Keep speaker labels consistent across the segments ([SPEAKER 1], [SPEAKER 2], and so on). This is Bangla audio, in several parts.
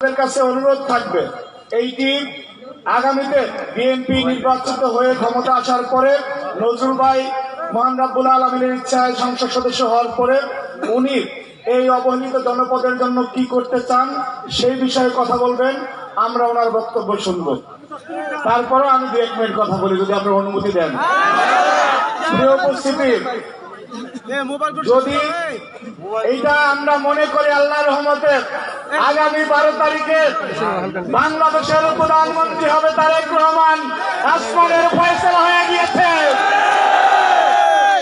[SPEAKER 1] কাছে অনুরোধ থাকবে এইটি আগামীতে বিএনপি নির্বাচিত হয়ে ক্ষমতা আসার পরে নজরুল ভাই রাব্বুল আলমিনের ইচ্ছায় সংসদ সদস্য হওয়ার পরে উনি এই অবহেলিত জনপদের জন্য কি করতে চান সেই বিষয়ে কথা বলবেন, আমরা ওনার বক্তব্য শুনব। তারপরও আমি দু এক মিনিট কথা বলি, যদি আপনার অনুমতি দেন। উপস্থিতি যদি এইটা আমরা মনে করি আল্লাহ রহমতে আগামী বারো তারিখে বাংলাদেশের প্রধানমন্ত্রী হবে তারেক রহমান। আসমানের ফয়সলা হয়ে গিয়েছে।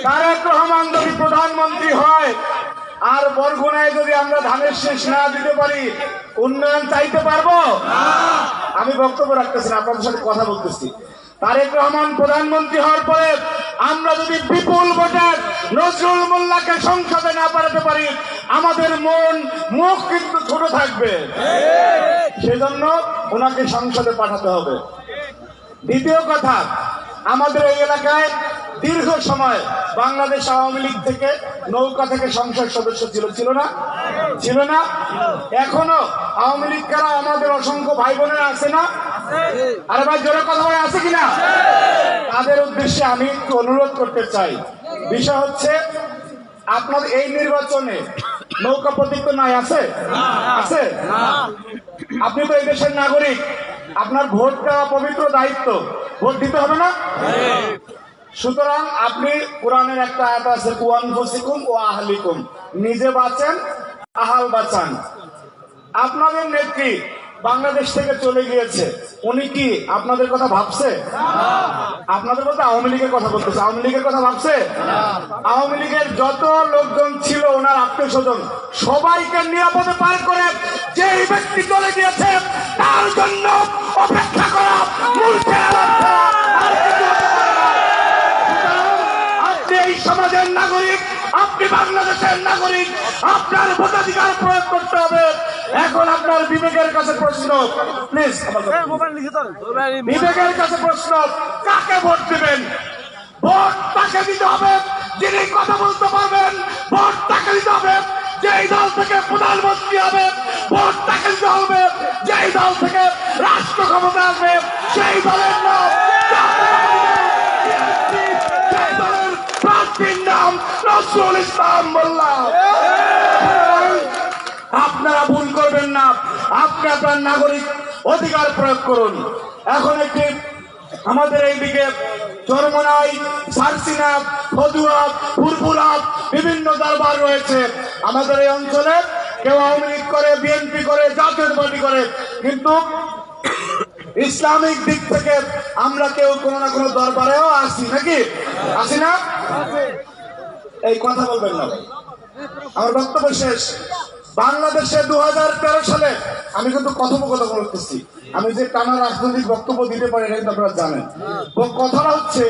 [SPEAKER 1] তারেক রহমান যদি প্রধানমন্ত্রী হয় আর বরগুনায় যদি আমরা ধানের শেষ না দিতে পারি উন্নয়ন চাইতে পারব? আমি বক্তব্য রাখতেছি না আপনাদের সাথে কথা বলতেছি। তারেক রহমান প্রধানমন্ত্রী হওয়ার পরে আমরা যদি বিপুল ভোটার নজরুল মোল্লাকে সংসদে না পাঠাতে পারি, আমাদের মন, মুখ কিন্তু ছোট থাকবে। সেজন্য ওনাকে সংসদে পাঠাতে হবে। দ্বিতীয় কথা, আমাদের এই এলাকায় দীর্ঘ সময় বাংলাদেশ আওয়ামী লীগ থেকে নৌকা থেকে সংসদ সদস্য ছিল ছিল না? ছিল না। এখনও আওয়ামী লীগ কারা আমাদের অসংখ্য ভাই বোনেরা আছে না? আরে ভাই জোরে কথা বলে আছে কিনা? তাদের উদ্দেশ্যে আমি অনুরোধ করতে চাই। বিষয় হচ্ছে, আপনার এই নির্বাচনে নৌকা প্রতীক নাই, আছে? আছে? আপনি তো এই দেশের নাগরিক। আপনার ভোট দেওয়া পবিত্র দায়িত্ব। ভোট দিতে হবে না? সুতরাং আপনি কোরআনের একটা আয়াত আছে কুয়ান ফসিকুম ও আহলিকুম। নিজে বাঁচেন, আহাল বাঁচান। আপনাদের নেত্রী বাংলাদেশ থেকে চলে গিয়েছে। উনি কি আপনাদের কথা ভাবছে? আপনাদের কথা আওয়ামী লীগের কথা বলতেছে। আওয়ামী লীগের কথা ভাবছে? আওয়ামী লীগের যত লোকজন ছিল, ওনার আত্মীয় স্বজন সবাইকে নিরাপদে পার করে যে ব্যক্তি চলে গিয়েছে তার জন্য অপেক্ষা করা। আপনি এই সমাজের নাগরিক, আপনি বাংলাদেশের নাগরিক আপনার ভোটাধিকার প্রয়োগ করতে হবে। এখন আপনার বিবেকের কাছে প্রশ্ন প্লিজ বিবেকের কাছে প্রশ্ন কাকে ভোট দিবেন? ভোট তাকে দিতে হবে যিনি কথা বলতে পারবেন। ভোট তাকে দিতে হবে যেই দল থেকে প্রধানমন্ত্রী হবে। ভোট তাকে দিতে হবে যেই দল থেকে রাষ্ট্র ক্ষমতা আসবে। সেই দলের নাম সেই দলের প্রার্থীর নজরুল ইসলাম মোল্লা আপনারা ভুল করবেন না আপনি আপনার নাগরিক অধিকার প্রয়োগ করুন। এখন একটি আমাদের এইদিকে চরমনাই সারসিনা ফদুয়া ফুরফুরা বিভিন্ন দরবার রয়েছে। আমাদের এই অঞ্চলে কেউ আওয়ামী লীগ করে, বিএনপি করে জাতীয় পার্টি করে, কিন্তু ইসলামিক দিক থেকে আমরা কেউ কোনো না কোনো দরবারেও আসি, নাকি? আসি না? এই কথা বলবেন না। ভাই। আমার বক্তব্য শেষ। বাংলাদেশে দু হাজার তেরো সালে আমি কিন্তু কথোপকথন করতেছি। আমি যে টানা রাজনৈতিক বক্তব্য দিতে পারি এটা কিন্তু আপনারা জানেন। তো কথাটা হচ্ছে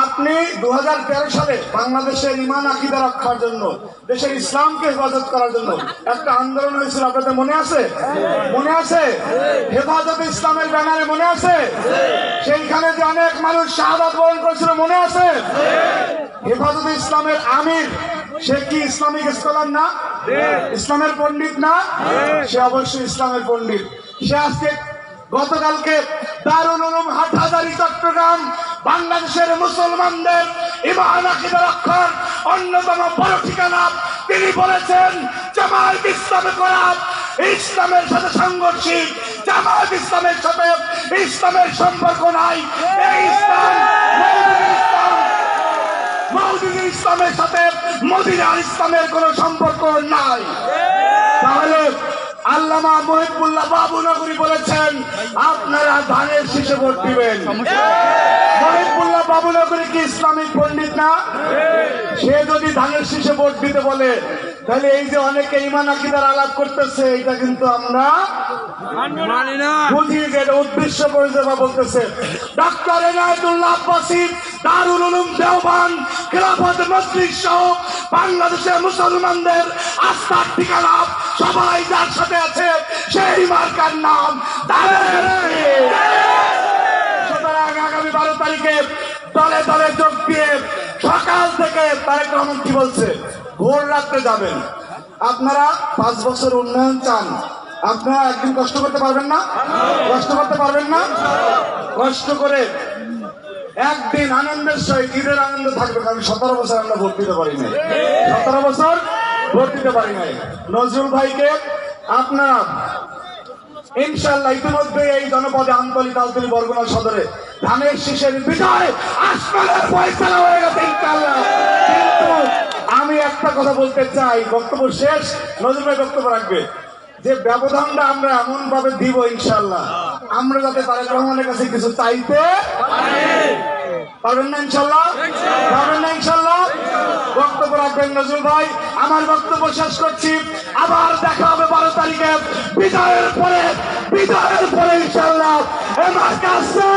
[SPEAKER 1] আপনি দুহাজার তেরো সালে বাংলাদেশের ইমান আকিদা রক্ষার জন্য, দেশের ইসলামকে হেফাজত করার জন্য একটা আন্দোলন হয়েছিল। আপনাদের মনে আছে? মনে আছে? হেফাজত ইসলামের ব্যানারে মনে আছে? সেইখানে যে অনেক মানুষ শাহাদাত বরণ করেছিল, মনে আছে? হেফাজত ইসলামের আমির, সে কি ইসলামিক স্কলার না? ইসলামের পণ্ডিত না? সে অবশ্যই ইসলামের পণ্ডিত। সে আজকে গতকালকে দারুল উলুম হাটহাজারি, চট্টগ্রাম, বাংলাদেশের মুসলমানদের ইমান আকিদা রক্ষার অন্যতম বড় ঠিকানা তিনি বলেছেন, জামায়াত ইসলামে করা ইসলামের সাথে সাংঘর্ষিক, জামায়াত ইসলামের সাথে ইসলামের সম্পর্ক নাই। ইসলাম ইসলামের সাথে মদিনার ইসলামের কোন সম্পর্ক নাই। তাহলে আল্লামা মহিবুল্লাহ বাবু নগরী বলেছেন, আপনারা ধানের শীষে ভোট দিবেন। মহিবুল্লাহ বাবু নগরী কি ইসলামিক পণ্ডিত না? সে যদি ধানের শীষে ভোট দিতে বলে তাহলে এই যে অনেকে ইমান আকিদার আলাপ করতেছে এটা কিন্তু আমরা
[SPEAKER 2] মানি না।
[SPEAKER 1] বুঝি যে উদ্দেশ্য পরিষেবা বলতেছে। ডাক্তার এনায়তুল্লাহ আব্বাসী দারুল উলুম দেওবান খেলাফত মসজিদ সহ বাংলাদেশের মুসলমানদের আস্থার ঠিকানা সবাই যার সাথে আছে সেই মার্কার নাম। সুতরাং আগামী বারো তারিখে দলে দলে যোগ দিয়ে সকাল থেকে তারেক রহমান কি বলছে? ভোর রাত্রে যাবেন। আপনারা পাঁচ বছর উন্নয়ন চান। আপনারা একদিন কষ্ট করতে পারবেন না? কষ্ট করতে পারবেন না? কষ্ট করে একদিন আনন্দের সহিত, ঈদের আনন্দ থাকবে, কারণ সতেরো বছর আমরা ভোট দিতে পারি নাই। সতেরো বছর ভোট দিতে পারি নাই। নজরুল ভাইকে আপনারা ইনশাল্লাহ ইতিমধ্যে এই জনপদে আমতলি তালতলি বরগুনা সদরে ধানের শীষের বিজয় আসমানের ফয়সালা হয়ে গেছে ইনশাল্লাহ কিন্তু আমি একটা কথা বলতে চাই। বক্তব্য শেষ, নজরুল ভাই বক্তব্য রাখবে। যে ব্যবধানটা আমরা এমন ভাবে দিব ইনশাল্লাহ আমরা যাতে তারেক রহমানের কাছে কিছু চাইতে পারবেন না ইনশাল্লাহ পারবেন না ইনশাল্লাহ বক্তব্য রাখবেন নজরুল ভাই। আমার বক্তব্য শেষ করছি। আবার দেখা হবে বারো তারিখে। বিজয়ের পরে বিজয়ের পরে ইনশাল্লাহ আমার কাছে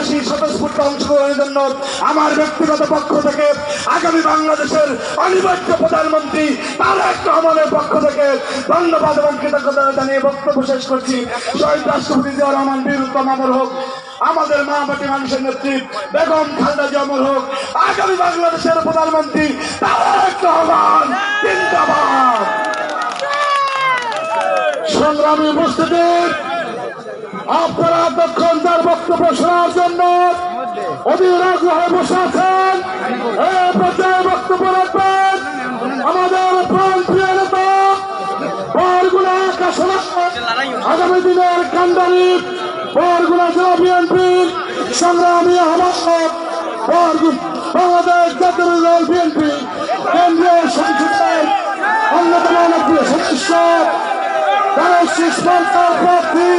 [SPEAKER 1] তালতলিবাসী স্বতঃস্ফূর্ত অংশগ্রহণের জন্য আমার ব্যক্তিগত পক্ষ থেকে আগামী বাংলাদেশের অনিবার্য প্রধানমন্ত্রী তারেক রহমানের পক্ষ থেকে ধন্যবাদ এবং কৃতজ্ঞতা জানিয়ে বক্তব্য শেষ করছি। শহীদ রাষ্ট্রপতি জিয়া রহমান, বীর উত্তম অমর হোক, আমাদের মা মাটি মানুষের নেত্রী বেগম খালেদা জিয়া হোক, আগামী বাংলাদেশের প্রধানমন্ত্রী তারেক রহমান, জিন্দাবাদ। সংগ্রামী উপস্থিতি আপনারা এতক্ষণ তার বক্তব্য শোনার জন্য অধীর আগ্রহে বসে আছেন। বক্তব্য রাখবেন আমাদের আগামী দিনের কান্ডারি, বরগুনা জেলা বিএনপির সংগ্রামী আহ্বায়ক বাংলাদেশ জাতীয় দল বিএনপি, কেন্দ্রীয় সংসদের অন্যতম সদস্য প্রার্থী।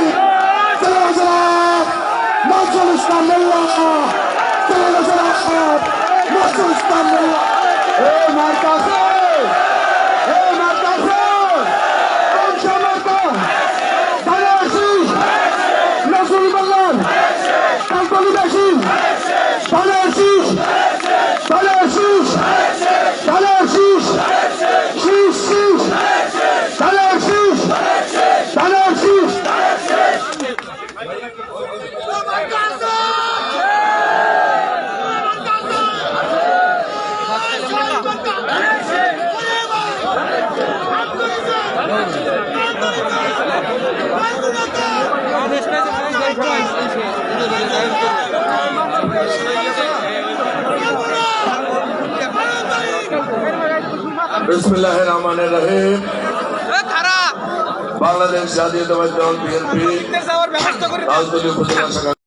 [SPEAKER 1] জেলা জেলা নজরুল ইসলাম মোল্লা জেলা জেলা নজরুল ইসলাম মোল্লা এই মার্কাছে এই মার্কাছে কোন সে মার্কা ধানের শীষ নজরুল মোল্লার কালতলিবাসী ধানের শীষ ধানের শীষ ধানের শীষ শীষ শীষ ধানের শীষ ধানের শীষ
[SPEAKER 3] বিসমুল্লাহ রহমান রহিম। বাংলাদেশ জাতীয় বিএনপি রাজদলীয় উপজেলা